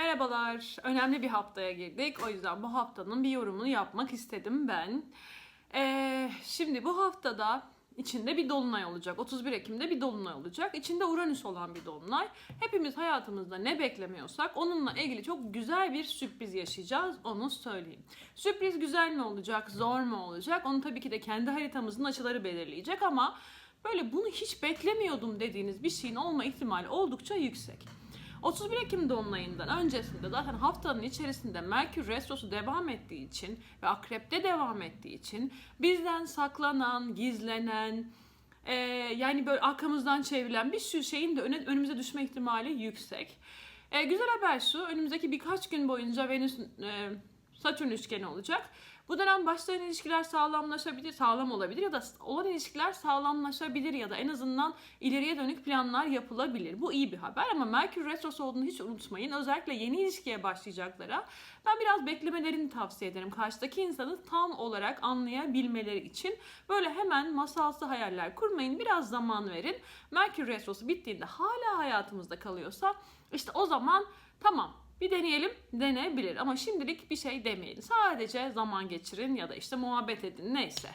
Merhabalar. Önemli bir haftaya girdik. O yüzden bu haftanın bir yorumunu yapmak istedim ben. Ee, şimdi bu haftada içinde bir dolunay olacak. 31 Ekim'de bir dolunay olacak. İçinde Uranüs olan bir dolunay. Hepimiz hayatımızda ne beklemiyorsak onunla ilgili çok güzel bir sürpriz yaşayacağız. Onu söyleyeyim. Sürpriz güzel mi olacak, zor mu olacak? Onu tabii ki de kendi haritamızın açıları belirleyecek ama böyle bunu hiç beklemiyordum dediğiniz bir şeyin olma ihtimali oldukça yüksek. 31 Ekim dolunayından öncesinde zaten haftanın içerisinde Merkür Retrosu devam ettiği için ve Akrep'te devam ettiği için bizden saklanan, gizlenen, e, yani böyle arkamızdan çevrilen bir sürü şeyin de öne, önümüze düşme ihtimali yüksek. E, güzel haber şu, önümüzdeki birkaç gün boyunca Venüs e, Satürn üçgeni olacak. Bu dönem başlayan ilişkiler sağlamlaşabilir, sağlam olabilir ya da olan ilişkiler sağlamlaşabilir ya da en azından ileriye dönük planlar yapılabilir. Bu iyi bir haber ama Merkür Retrosu olduğunu hiç unutmayın. Özellikle yeni ilişkiye başlayacaklara ben biraz beklemelerini tavsiye ederim. Karşıdaki insanı tam olarak anlayabilmeleri için böyle hemen masalsı hayaller kurmayın. Biraz zaman verin. Merkür Retrosu bittiğinde hala hayatımızda kalıyorsa işte o zaman tamam bir deneyelim denebilir ama şimdilik bir şey demeyin. Sadece zaman geçirin ya da işte muhabbet edin neyse.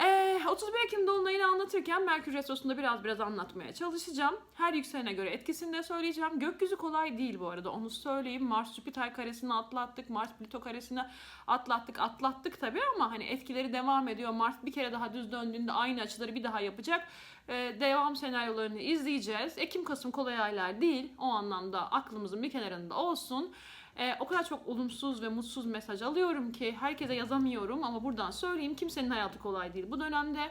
Ee, 31 Ekim Dolunay'ını anlatırken Merkür Retrosu'nda biraz biraz anlatmaya çalışacağım. Her yükselene göre etkisini de söyleyeceğim. Gökyüzü kolay değil bu arada onu söyleyeyim. Mars Jüpiter karesini atlattık. Mars Plüto karesini atlattık. Atlattık tabii ama hani etkileri devam ediyor. Mars bir kere daha düz döndüğünde aynı açıları bir daha yapacak. Ee, devam senaryolarını izleyeceğiz. Ekim-Kasım kolay aylar değil. O anlamda aklımızın bir kenarında olsun. Ee, o kadar çok olumsuz ve mutsuz mesaj alıyorum ki herkese yazamıyorum ama buradan söyleyeyim kimsenin hayatı kolay değil bu dönemde.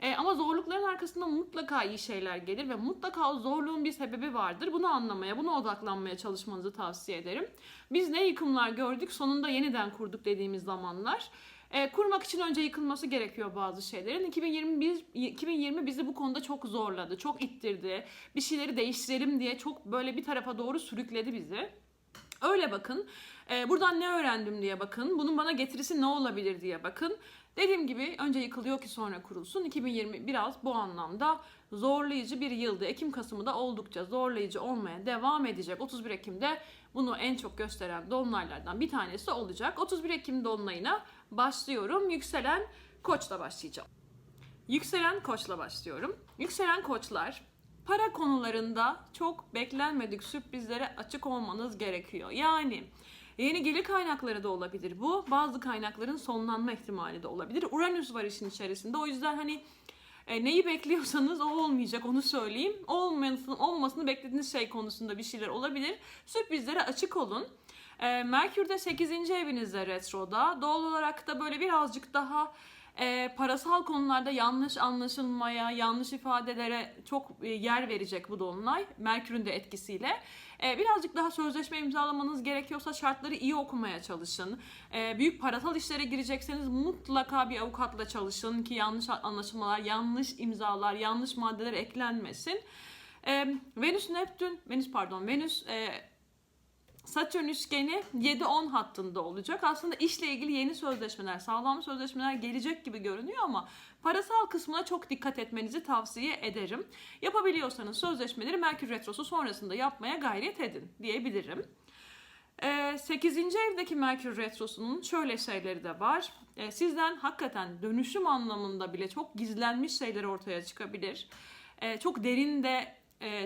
Ee, ama zorlukların arkasında mutlaka iyi şeyler gelir ve mutlaka o zorluğun bir sebebi vardır. Bunu anlamaya, buna odaklanmaya çalışmanızı tavsiye ederim. Biz ne yıkımlar gördük sonunda yeniden kurduk dediğimiz zamanlar. E, kurmak için önce yıkılması gerekiyor bazı şeylerin. 2021 2020 bizi bu konuda çok zorladı, çok ittirdi. Bir şeyleri değiştirelim diye çok böyle bir tarafa doğru sürükledi bizi. Öyle bakın. Ee, buradan ne öğrendim diye bakın. Bunun bana getirisi ne olabilir diye bakın. Dediğim gibi önce yıkılıyor ki sonra kurulsun. 2020 biraz bu anlamda zorlayıcı bir yıldı. Ekim-Kasım'ı da oldukça zorlayıcı olmaya devam edecek. 31 Ekim'de bunu en çok gösteren dolunaylardan bir tanesi olacak. 31 Ekim dolunayına başlıyorum. Yükselen Koç'la başlayacağım. Yükselen Koç'la başlıyorum. Yükselen Koçlar para konularında çok beklenmedik sürprizlere açık olmanız gerekiyor. Yani yeni gelir kaynakları da olabilir bu. Bazı kaynakların sonlanma ihtimali de olabilir. Uranüs var işin içerisinde. O yüzden hani e, neyi bekliyorsanız o olmayacak onu söyleyeyim. Olmasını, olmasını beklediğiniz şey konusunda bir şeyler olabilir. Sürprizlere açık olun. E, Merkür de 8. evinizde retroda. Doğal olarak da böyle birazcık daha e, parasal konularda yanlış anlaşılmaya, yanlış ifadelere çok e, yer verecek bu dolunay. Merkür'ün de etkisiyle. E, birazcık daha sözleşme imzalamanız gerekiyorsa şartları iyi okumaya çalışın. E, büyük parasal işlere girecekseniz mutlaka bir avukatla çalışın ki yanlış anlaşılmalar, yanlış imzalar, yanlış maddeler eklenmesin. E, Venüs Neptün, Venüs pardon, Venüs e, Satürn üçgeni 7-10 hattında olacak. Aslında işle ilgili yeni sözleşmeler, sağlam sözleşmeler gelecek gibi görünüyor ama parasal kısmına çok dikkat etmenizi tavsiye ederim. Yapabiliyorsanız sözleşmeleri Merkür Retrosu sonrasında yapmaya gayret edin diyebilirim. 8. evdeki Merkür Retrosu'nun şöyle şeyleri de var. Sizden hakikaten dönüşüm anlamında bile çok gizlenmiş şeyler ortaya çıkabilir. Çok derinde,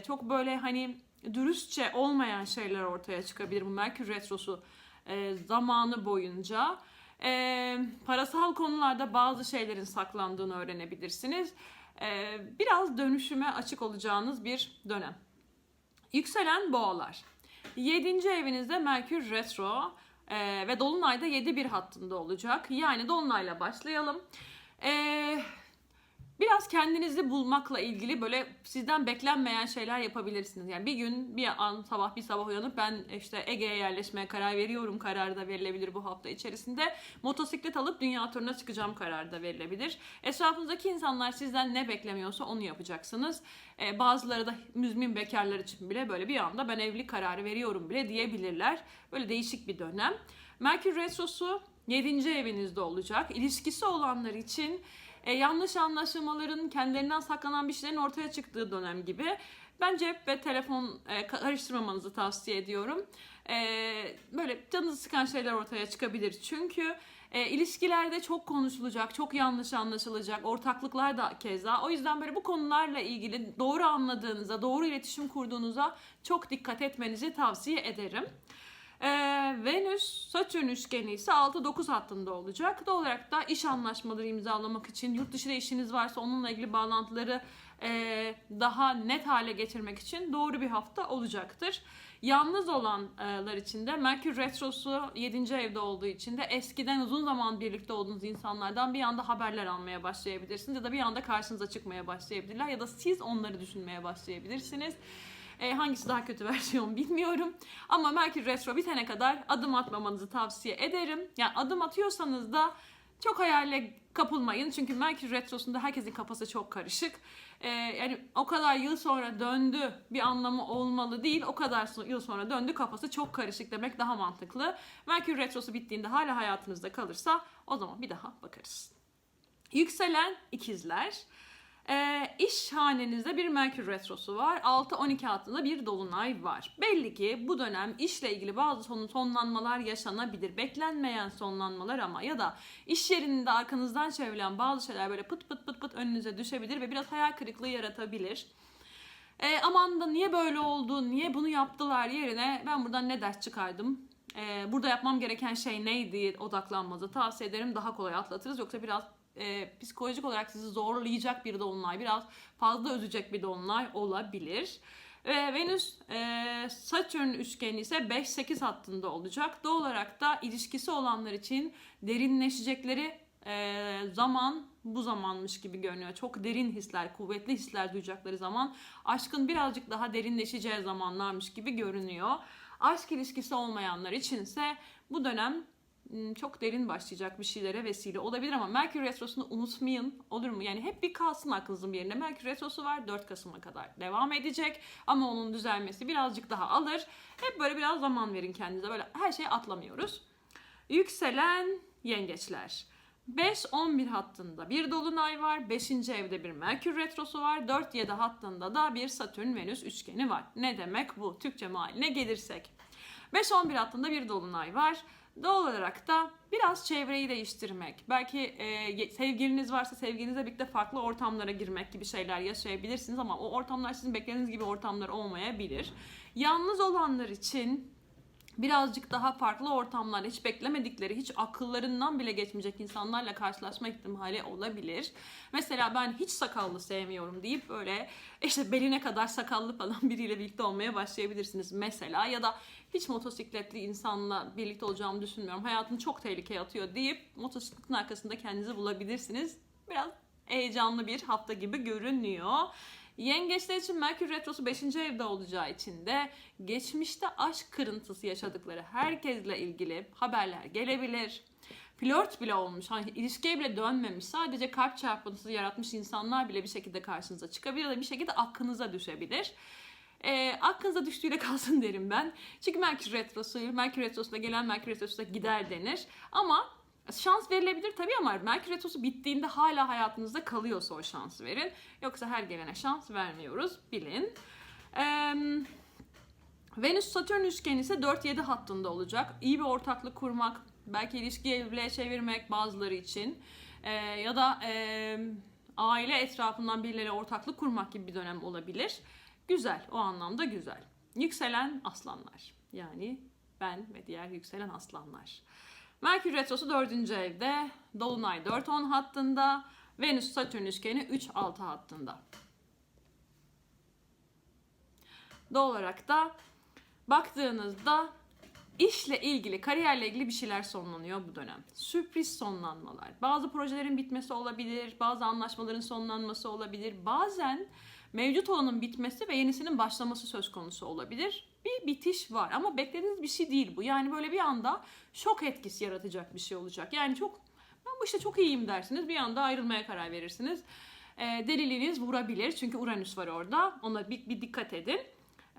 çok böyle hani dürüstçe olmayan şeyler ortaya çıkabilir bu Merkür Retrosu e, zamanı boyunca. E, parasal konularda bazı şeylerin saklandığını öğrenebilirsiniz. E, biraz dönüşüme açık olacağınız bir dönem. Yükselen boğalar. 7. evinizde Merkür Retro e, ve Dolunay'da 7-1 hattında olacak. Yani Dolunay'la başlayalım. Eee Biraz kendinizi bulmakla ilgili böyle sizden beklenmeyen şeyler yapabilirsiniz. Yani bir gün bir an sabah bir sabah uyanıp ben işte Ege'ye yerleşmeye karar veriyorum kararı da verilebilir bu hafta içerisinde. Motosiklet alıp dünya turuna çıkacağım kararı da verilebilir. Etrafınızdaki insanlar sizden ne beklemiyorsa onu yapacaksınız. Ee, bazıları da müzmin bekarlar için bile böyle bir anda ben evlilik kararı veriyorum bile diyebilirler. Böyle değişik bir dönem. Merkür Retrosu 7. evinizde olacak. İlişkisi olanlar için e, yanlış anlaşılmaların kendilerinden saklanan bir şeylerin ortaya çıktığı dönem gibi. Ben cep ve telefon e, karıştırmamanızı tavsiye ediyorum. E, böyle canınızı sıkan şeyler ortaya çıkabilir. Çünkü e, ilişkilerde çok konuşulacak, çok yanlış anlaşılacak, ortaklıklar da keza. O yüzden böyle bu konularla ilgili doğru anladığınıza, doğru iletişim kurduğunuza çok dikkat etmenizi tavsiye ederim. Ee, Venüs Satürn üçgeni ise 6-9 hattında olacak. Doğal olarak da iş anlaşmaları imzalamak için, yurt dışında işiniz varsa onunla ilgili bağlantıları e, daha net hale getirmek için doğru bir hafta olacaktır. Yalnız olanlar için de Merkür Retrosu 7. evde olduğu için de eskiden uzun zaman birlikte olduğunuz insanlardan bir anda haberler almaya başlayabilirsiniz. Ya da bir anda karşınıza çıkmaya başlayabilirler. Ya da siz onları düşünmeye başlayabilirsiniz. E, hangisi daha kötü versiyon bilmiyorum. Ama Merkür Retro bitene kadar adım atmamanızı tavsiye ederim. Yani adım atıyorsanız da çok hayale kapılmayın. Çünkü Merkür Retrosu'nda herkesin kafası çok karışık. E, yani o kadar yıl sonra döndü bir anlamı olmalı değil. O kadar yıl sonra döndü kafası çok karışık demek daha mantıklı. Merkür Retrosu bittiğinde hala hayatınızda kalırsa o zaman bir daha bakarız. Yükselen ikizler. Ee, iş hanenizde bir Merkür Retrosu var. 6-12 hattında bir Dolunay var. Belli ki bu dönem işle ilgili bazı son, sonlanmalar yaşanabilir. Beklenmeyen sonlanmalar ama ya da iş yerinde arkanızdan çevrilen bazı şeyler böyle pıt pıt pıt pıt önünüze düşebilir ve biraz hayal kırıklığı yaratabilir. Ee, aman da niye böyle oldu, niye bunu yaptılar yerine ben buradan ne ders çıkardım? Ee, burada yapmam gereken şey neydi odaklanmanızı tavsiye ederim. Daha kolay atlatırız. Yoksa biraz e, psikolojik olarak sizi zorlayacak bir dolunay, biraz fazla üzecek bir dolunay olabilir. Ve Venüs e, Satürn üçgeni ise 5-8 hattında olacak. Doğal olarak da ilişkisi olanlar için derinleşecekleri e, zaman bu zamanmış gibi görünüyor. Çok derin hisler, kuvvetli hisler duyacakları zaman aşkın birazcık daha derinleşeceği zamanlarmış gibi görünüyor. Aşk ilişkisi olmayanlar içinse bu dönem çok derin başlayacak bir şeylere vesile olabilir ama Merkür Retrosu'nu unutmayın olur mu? Yani hep bir kalsın aklınızın bir yerinde. Merkür Retrosu var 4 Kasım'a kadar devam edecek ama onun düzelmesi birazcık daha alır. Hep böyle biraz zaman verin kendinize böyle her şeyi atlamıyoruz. Yükselen yengeçler. 5-11 hattında bir dolunay var. 5. evde bir Merkür retrosu var. 4-7 hattında da bir Satürn-Venüs üçgeni var. Ne demek bu? Türkçe mahaline gelirsek. 5-11 hattında bir dolunay var. Doğal olarak da biraz çevreyi değiştirmek, belki e, sevgiliniz varsa sevgilinizle birlikte farklı ortamlara girmek gibi şeyler yaşayabilirsiniz ama o ortamlar sizin beklediğiniz gibi ortamlar olmayabilir. Yalnız olanlar için birazcık daha farklı ortamlar, hiç beklemedikleri, hiç akıllarından bile geçmeyecek insanlarla karşılaşma ihtimali olabilir. Mesela ben hiç sakallı sevmiyorum deyip böyle işte beline kadar sakallı falan biriyle birlikte olmaya başlayabilirsiniz mesela. Ya da hiç motosikletli insanla birlikte olacağımı düşünmüyorum. Hayatım çok tehlikeye atıyor deyip motosikletin arkasında kendinizi bulabilirsiniz. Biraz heyecanlı bir hafta gibi görünüyor. Yengeçler için Merkür Retrosu 5. evde olacağı için de geçmişte aşk kırıntısı yaşadıkları herkesle ilgili haberler gelebilir. Flört bile olmuş, hani ilişkiye bile dönmemiş, sadece kalp çarpıntısı yaratmış insanlar bile bir şekilde karşınıza çıkabilir ya da bir şekilde aklınıza düşebilir. E, aklınıza düştüğüyle kalsın derim ben. Çünkü Merkür Retrosu, Merkür Retrosu'na gelen Merkür Retrosu'na gider denir. Ama Şans verilebilir tabii ama Merkür Retrosu bittiğinde hala hayatınızda kalıyorsa o şansı verin. Yoksa her gelene şans vermiyoruz bilin. Ee, Venüs Satürn üçgeni ise 4-7 hattında olacak. İyi bir ortaklık kurmak, belki ilişkiyi evliliğe çevirmek bazıları için ee, ya da e, aile etrafından birileri ortaklık kurmak gibi bir dönem olabilir. Güzel, o anlamda güzel. Yükselen aslanlar. Yani ben ve diğer yükselen aslanlar. Merkür Retrosu 4. evde, Dolunay 4-10 hattında, Venüs Satürn üçgeni 3-6 hattında. Doğal olarak da baktığınızda işle ilgili, kariyerle ilgili bir şeyler sonlanıyor bu dönem. Sürpriz sonlanmalar. Bazı projelerin bitmesi olabilir, bazı anlaşmaların sonlanması olabilir. Bazen mevcut olanın bitmesi ve yenisinin başlaması söz konusu olabilir. Bir bitiş var ama beklediğiniz bir şey değil bu. Yani böyle bir anda şok etkisi yaratacak bir şey olacak. Yani çok ben bu işte çok iyiyim dersiniz. Bir anda ayrılmaya karar verirsiniz. E, deliliğiniz vurabilir çünkü Uranüs var orada. Ona bir, bir dikkat edin.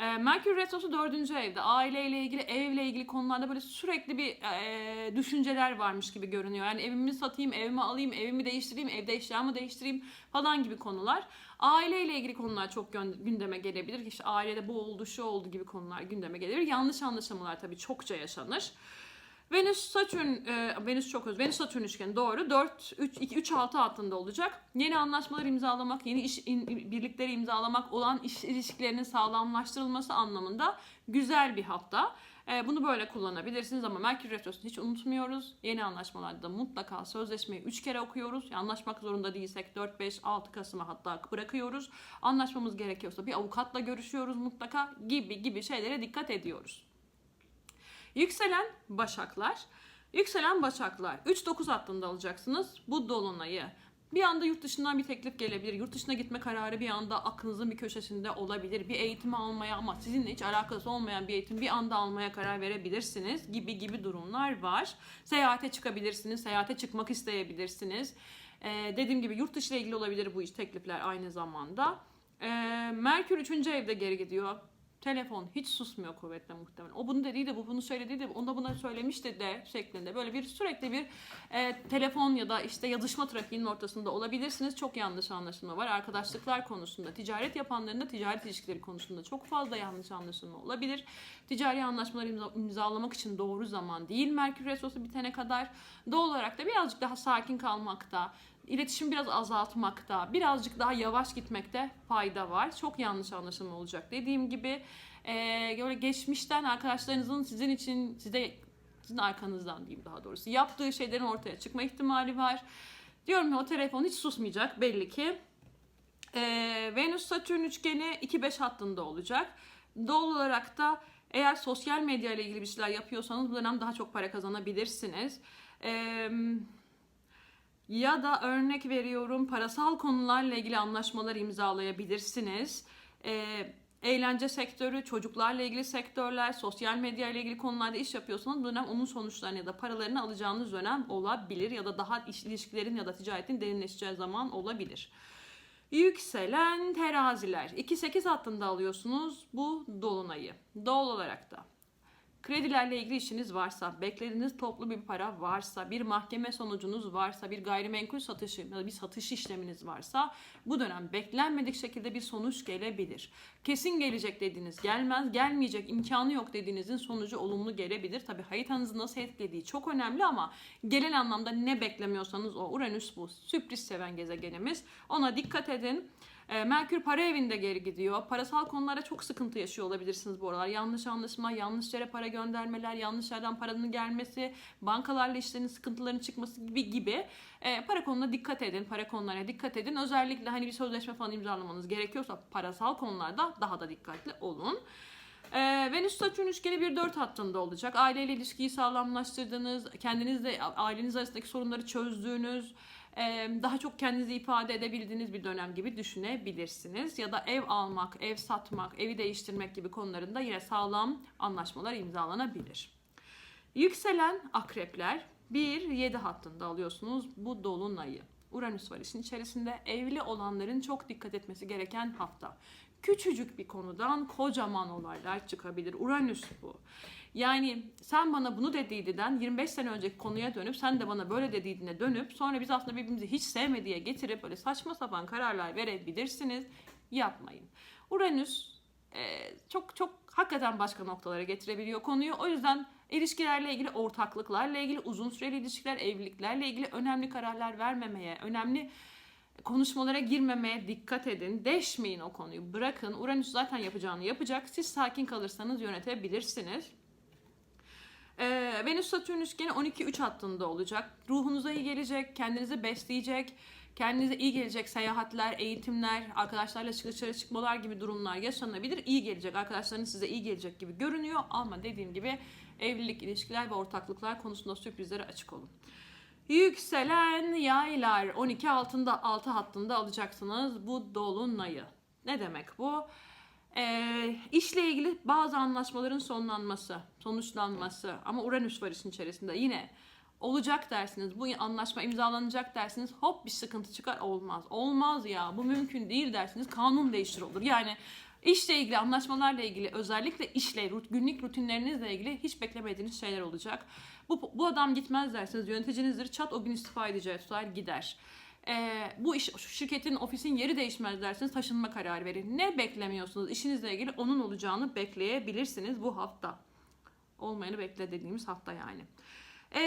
E, Merkür Retrosu dördüncü evde. Aileyle ilgili, evle ilgili konularda böyle sürekli bir e, düşünceler varmış gibi görünüyor. Yani evimi satayım, evimi alayım, evimi değiştireyim, evde eşyamı değiştireyim falan gibi konular. Aileyle ilgili konular çok gündeme gelebilir. İşte ailede bu oldu, şu oldu gibi konular gündeme gelebilir. Yanlış anlaşılmalar tabii çokça yaşanır. Venüs Satürn e, Venüs çok öz. Venüs Satürn üçgeni doğru. 4 3 2 3 6 hattında olacak. Yeni anlaşmalar imzalamak, yeni iş in- birlikleri imzalamak olan iş ilişkilerinin sağlamlaştırılması anlamında güzel bir hafta. E, bunu böyle kullanabilirsiniz ama Merkür Retrosu'nu hiç unutmuyoruz. Yeni anlaşmalarda mutlaka sözleşmeyi 3 kere okuyoruz. Anlaşmak zorunda değilsek 4 5 6 Kasım'a hatta bırakıyoruz. Anlaşmamız gerekiyorsa bir avukatla görüşüyoruz mutlaka gibi gibi şeylere dikkat ediyoruz. Yükselen Başaklar. Yükselen Başaklar. 3-9 hattında alacaksınız bu dolunayı. Bir anda yurt dışından bir teklif gelebilir. Yurt dışına gitme kararı bir anda aklınızın bir köşesinde olabilir. Bir eğitimi almaya ama sizinle hiç alakası olmayan bir eğitim bir anda almaya karar verebilirsiniz gibi gibi durumlar var. Seyahate çıkabilirsiniz. Seyahate çıkmak isteyebilirsiniz. Ee, dediğim gibi yurt dışı ile ilgili olabilir bu iş teklifler aynı zamanda. Ee, Merkür 3. evde geri gidiyor. Telefon hiç susmuyor kuvvetle muhtemelen. O bunu dediydi, bu bunu söyledi de, onda buna söylemişti de şeklinde. Böyle bir sürekli bir e, telefon ya da işte yazışma trafiğinin ortasında olabilirsiniz. Çok yanlış anlaşılma var. Arkadaşlıklar konusunda, ticaret yapanların da ticaret ilişkileri konusunda çok fazla yanlış anlaşılma olabilir. Ticari anlaşmaları imza- imzalamak için doğru zaman değil Merkür Retrosu bitene kadar. Doğal olarak da birazcık daha sakin kalmakta, iletişim biraz azaltmakta, birazcık daha yavaş gitmekte fayda var. Çok yanlış anlaşılma olacak. Dediğim gibi e, böyle geçmişten arkadaşlarınızın sizin için size sizin arkanızdan diyeyim daha doğrusu yaptığı şeylerin ortaya çıkma ihtimali var. Diyorum ya o telefon hiç susmayacak belli ki. E, Venüs Satürn üçgeni 2-5 hattında olacak. Doğal olarak da eğer sosyal medya ile ilgili bir şeyler yapıyorsanız bu dönem daha çok para kazanabilirsiniz. Eee ya da örnek veriyorum parasal konularla ilgili anlaşmalar imzalayabilirsiniz. Ee, eğlence sektörü, çocuklarla ilgili sektörler, sosyal medya ile ilgili konularda iş yapıyorsanız bu dönem onun sonuçlarını ya da paralarını alacağınız dönem olabilir ya da daha iş ilişkilerin ya da ticaretin derinleşeceği zaman olabilir. Yükselen teraziler. 2-8 hattında alıyorsunuz bu dolunayı. Doğal olarak da Kredilerle ilgili işiniz varsa, beklediğiniz toplu bir para varsa, bir mahkeme sonucunuz varsa, bir gayrimenkul satışı ya da bir satış işleminiz varsa bu dönem beklenmedik şekilde bir sonuç gelebilir. Kesin gelecek dediğiniz gelmez, gelmeyecek imkanı yok dediğinizin sonucu olumlu gelebilir. Tabi haritanızı nasıl etkilediği çok önemli ama genel anlamda ne beklemiyorsanız o Uranüs bu sürpriz seven gezegenimiz. Ona dikkat edin. E, Merkür para evinde geri gidiyor. Parasal konularda çok sıkıntı yaşıyor olabilirsiniz bu aralar. Yanlış anlaşma, yanlış yere para göndermeler, yanlış yerden paranın gelmesi, bankalarla işlerin sıkıntıların çıkması gibi gibi. E, para konuna dikkat edin, para konularına dikkat edin. Özellikle hani bir sözleşme falan imzalamanız gerekiyorsa parasal konularda daha da dikkatli olun. Ee, Venüs Satürn üçgeni bir dört hattında olacak. Aileyle ilişkiyi sağlamlaştırdığınız, kendinizle aileniz arasındaki sorunları çözdüğünüz, daha çok kendinizi ifade edebildiğiniz bir dönem gibi düşünebilirsiniz. Ya da ev almak, ev satmak, evi değiştirmek gibi konularında yine sağlam anlaşmalar imzalanabilir. Yükselen akrepler 1-7 hattında alıyorsunuz bu dolunayı. Uranüs var işin içerisinde evli olanların çok dikkat etmesi gereken hafta. Küçücük bir konudan kocaman olaylar çıkabilir. Uranüs bu. Yani sen bana bunu dediydiden 25 sene önceki konuya dönüp sen de bana böyle dediğine dönüp sonra biz aslında birbirimizi hiç sevmediye getirip böyle saçma sapan kararlar verebilirsiniz. Yapmayın. Uranüs e, çok çok hakikaten başka noktalara getirebiliyor konuyu. O yüzden ilişkilerle ilgili, ortaklıklarla ilgili, uzun süreli ilişkiler, evliliklerle ilgili önemli kararlar vermemeye, önemli konuşmalara girmemeye dikkat edin. Deşmeyin o konuyu. Bırakın. Uranüs zaten yapacağını yapacak. Siz sakin kalırsanız yönetebilirsiniz. Ee, Venüs Satürn üçgeni 12-3 hattında olacak. Ruhunuza iyi gelecek, kendinizi besleyecek, kendinize iyi gelecek seyahatler, eğitimler, arkadaşlarla dışarı çıkmalar gibi durumlar yaşanabilir. İyi gelecek, arkadaşlarınız size iyi gelecek gibi görünüyor ama dediğim gibi evlilik, ilişkiler ve ortaklıklar konusunda sürprizlere açık olun. Yükselen yaylar 12 altında 6 hattında alacaksınız bu dolunayı. Ne demek bu? Ee, işle ilgili bazı anlaşmaların sonlanması, sonuçlanması ama Uranüs var işin içerisinde. Yine olacak dersiniz, bu anlaşma imzalanacak dersiniz, hop bir sıkıntı çıkar olmaz. Olmaz ya bu mümkün değil dersiniz, kanun değiştir olur. Yani İşle ilgili, anlaşmalarla ilgili, özellikle işle, günlük rutinlerinizle ilgili hiç beklemediğiniz şeyler olacak. Bu, bu adam gitmez derseniz yöneticinizdir. Çat o gün istifa edeceği tutar gider. Ee, bu iş, şirketin, ofisin yeri değişmez derseniz taşınma kararı verin. Ne beklemiyorsunuz? İşinizle ilgili onun olacağını bekleyebilirsiniz bu hafta. Olmayanı bekle dediğimiz hafta yani. Ee,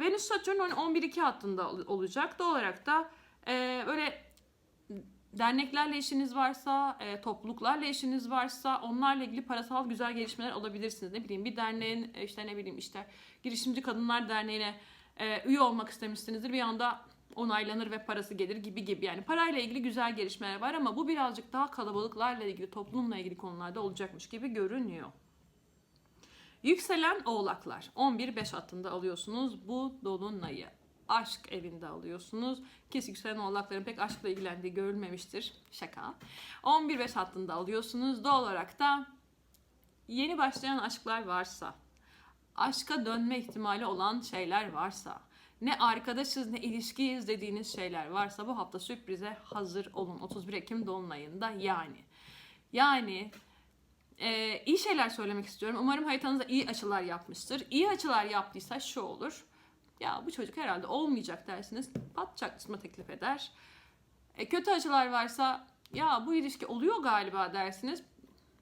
Venüs Satürn 11-2 hattında ol- olacak. Doğal olarak da e, böyle derneklerle işiniz varsa, e, topluluklarla işiniz varsa onlarla ilgili parasal güzel gelişmeler alabilirsiniz. Ne bileyim bir derneğin e, işte ne bileyim işte girişimci kadınlar derneğine e, üye olmak istemişsinizdir. Bir anda onaylanır ve parası gelir gibi gibi. Yani parayla ilgili güzel gelişmeler var ama bu birazcık daha kalabalıklarla ilgili, toplumla ilgili konularda olacakmış gibi görünüyor. Yükselen oğlaklar 11-5 hattında alıyorsunuz bu dolunayı. Aşk evinde alıyorsunuz. Kesin yükselen oğlakların pek aşkla ilgilendiği görülmemiştir. Şaka. 11-5 hattında alıyorsunuz. Doğal olarak da yeni başlayan aşklar varsa, aşka dönme ihtimali olan şeyler varsa, ne arkadaşız ne ilişkiyiz dediğiniz şeyler varsa bu hafta sürprize hazır olun. 31 Ekim Dolunay'ında yani. Yani ee, iyi şeyler söylemek istiyorum. Umarım haritanızda iyi açılar yapmıştır. İyi açılar yaptıysa şu olur. Ya bu çocuk herhalde olmayacak dersiniz. Pat çakışma teklif eder. E, kötü açılar varsa ya bu ilişki oluyor galiba dersiniz.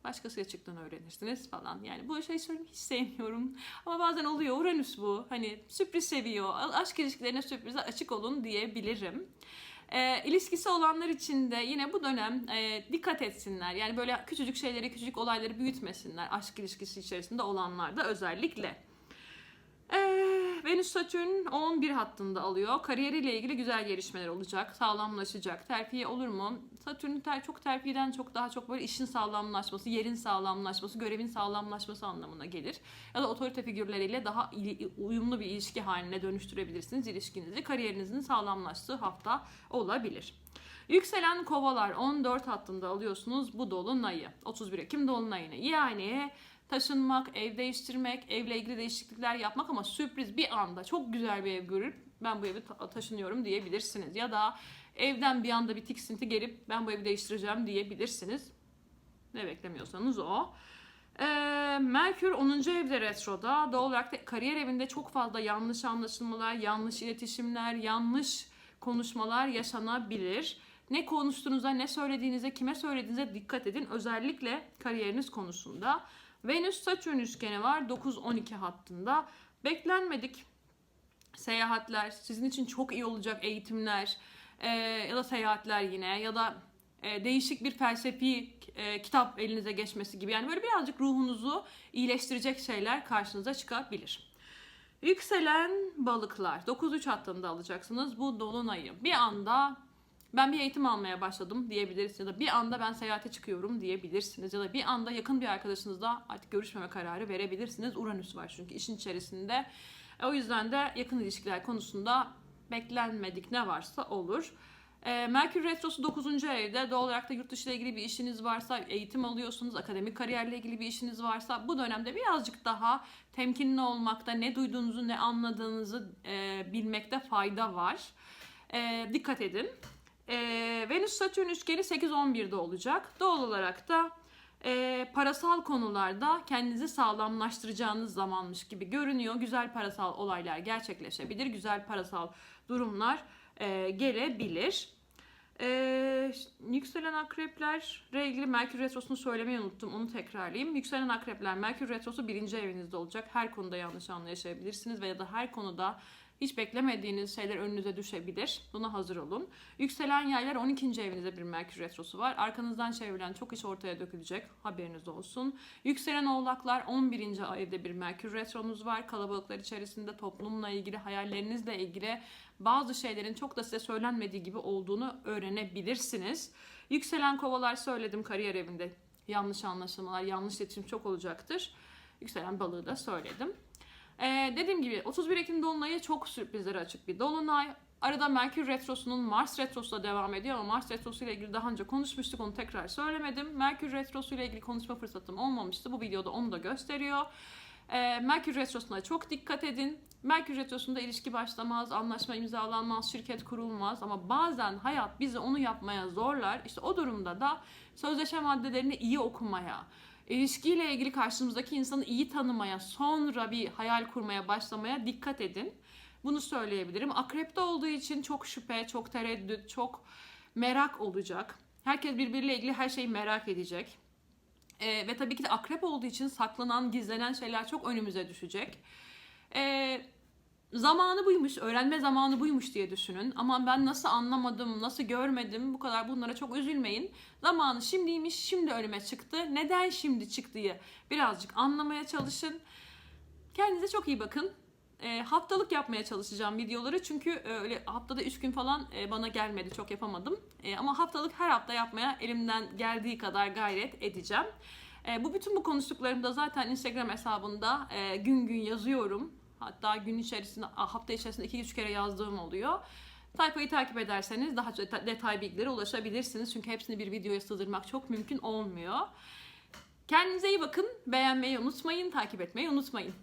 Başkasıyla çıktığını öğrenirsiniz falan. Yani bu şey hiç sevmiyorum. Ama bazen oluyor. Uranüs bu. Hani sürpriz seviyor. Aşk ilişkilerine sürprize açık olun diyebilirim. E, ilişkisi olanlar için de yine bu dönem e, dikkat etsinler. Yani böyle küçücük şeyleri, küçücük olayları büyütmesinler. Aşk ilişkisi içerisinde olanlar da özellikle. E, Venüs Satürn 11 hattında alıyor. Kariyeriyle ilgili güzel gelişmeler olacak. Sağlamlaşacak. Terfiye olur mu? Satürn ter, çok terfiden çok daha çok böyle işin sağlamlaşması, yerin sağlamlaşması, görevin sağlamlaşması anlamına gelir. Ya da otorite figürleriyle daha uyumlu bir ilişki haline dönüştürebilirsiniz ilişkinizi. Kariyerinizin sağlamlaştığı hafta olabilir. Yükselen kovalar 14 hattında alıyorsunuz bu dolunayı. 31 Ekim dolunayını. Yani taşınmak, ev değiştirmek, evle ilgili değişiklikler yapmak ama sürpriz bir anda çok güzel bir ev görüp ben bu evi ta- taşınıyorum diyebilirsiniz. Ya da evden bir anda bir tiksinti gelip ben bu evi değiştireceğim diyebilirsiniz. Ne beklemiyorsanız o. Ee, Merkür 10. evde retroda. Doğal olarak da kariyer evinde çok fazla yanlış anlaşılmalar, yanlış iletişimler, yanlış konuşmalar yaşanabilir. Ne konuştuğunuza, ne söylediğinize, kime söylediğinize dikkat edin. Özellikle kariyeriniz konusunda. Venüs Satürn üçgeni var 9-12 hattında. Beklenmedik seyahatler, sizin için çok iyi olacak eğitimler e, ya da seyahatler yine ya da e, değişik bir felsefi e, kitap elinize geçmesi gibi. Yani böyle birazcık ruhunuzu iyileştirecek şeyler karşınıza çıkabilir. Yükselen balıklar 9-3 hattında alacaksınız bu dolunayı. Bir anda ben bir eğitim almaya başladım diyebilirsiniz ya da bir anda ben seyahate çıkıyorum diyebilirsiniz ya da bir anda yakın bir arkadaşınızla artık görüşmeme kararı verebilirsiniz. Uranüs var çünkü işin içerisinde. E, o yüzden de yakın ilişkiler konusunda beklenmedik ne varsa olur. E, Merkür Retrosu 9. evde doğal olarak da yurt dışı ile ilgili bir işiniz varsa, eğitim alıyorsunuz, akademik kariyerle ilgili bir işiniz varsa bu dönemde birazcık daha temkinli olmakta, ne duyduğunuzu ne anladığınızı e, bilmekte fayda var. E, dikkat edin. E, Venüs Satürn üçgeni 8-11'de olacak. Doğal olarak da e, parasal konularda kendinizi sağlamlaştıracağınız zamanmış gibi görünüyor. Güzel parasal olaylar gerçekleşebilir. Güzel parasal durumlar e, gelebilir. E, yükselen akreplerle ilgili Merkür Retrosu'nu söylemeyi unuttum. Onu tekrarlayayım. Yükselen akrepler Merkür Retrosu birinci evinizde olacak. Her konuda yanlış anlayabilirsiniz veya da her konuda hiç beklemediğiniz şeyler önünüze düşebilir. Buna hazır olun. Yükselen yaylar 12. evinizde bir Merkür Retrosu var. Arkanızdan çevrilen çok iş ortaya dökülecek. Haberiniz olsun. Yükselen oğlaklar 11. evde bir Merkür Retronuz var. Kalabalıklar içerisinde toplumla ilgili, hayallerinizle ilgili bazı şeylerin çok da size söylenmediği gibi olduğunu öğrenebilirsiniz. Yükselen kovalar söyledim kariyer evinde. Yanlış anlaşılmalar, yanlış iletişim çok olacaktır. Yükselen balığı da söyledim. Ee, dediğim gibi 31 Ekim Dolunay'ı çok sürprizlere açık bir Dolunay. Arada Merkür Retrosu'nun Mars Retrosu da devam ediyor ama Mars Retrosu ile ilgili daha önce konuşmuştuk onu tekrar söylemedim. Merkür Retrosu ile ilgili konuşma fırsatım olmamıştı. Bu videoda onu da gösteriyor. Ee, Merkür Retrosu'na çok dikkat edin. Merkür Retrosu'nda ilişki başlamaz, anlaşma imzalanmaz, şirket kurulmaz ama bazen hayat bizi onu yapmaya zorlar. İşte o durumda da sözleşme maddelerini iyi okumaya, ilişkiyle ilgili karşımızdaki insanı iyi tanımaya, sonra bir hayal kurmaya başlamaya dikkat edin. Bunu söyleyebilirim. Akrepte olduğu için çok şüphe, çok tereddüt, çok merak olacak. Herkes birbiriyle ilgili her şeyi merak edecek. Ee, ve tabii ki de akrep olduğu için saklanan, gizlenen şeyler çok önümüze düşecek. Ee, zamanı buymuş, öğrenme zamanı buymuş diye düşünün. Ama ben nasıl anlamadım, nasıl görmedim bu kadar bunlara çok üzülmeyin. Zamanı şimdiymiş, şimdi önüme çıktı. Neden şimdi çıktığı birazcık anlamaya çalışın. Kendinize çok iyi bakın. E, haftalık yapmaya çalışacağım videoları çünkü e, öyle haftada 3 gün falan e, bana gelmedi çok yapamadım. E, ama haftalık her hafta yapmaya elimden geldiği kadar gayret edeceğim. E, bu bütün bu konuştuklarımı da zaten Instagram hesabında e, gün gün yazıyorum. Hatta gün içerisinde hafta içerisinde 2-3 kere yazdığım oluyor. Sayfayı takip ederseniz daha detay bilgilere ulaşabilirsiniz. Çünkü hepsini bir videoya sığdırmak çok mümkün olmuyor. Kendinize iyi bakın. Beğenmeyi unutmayın, takip etmeyi unutmayın.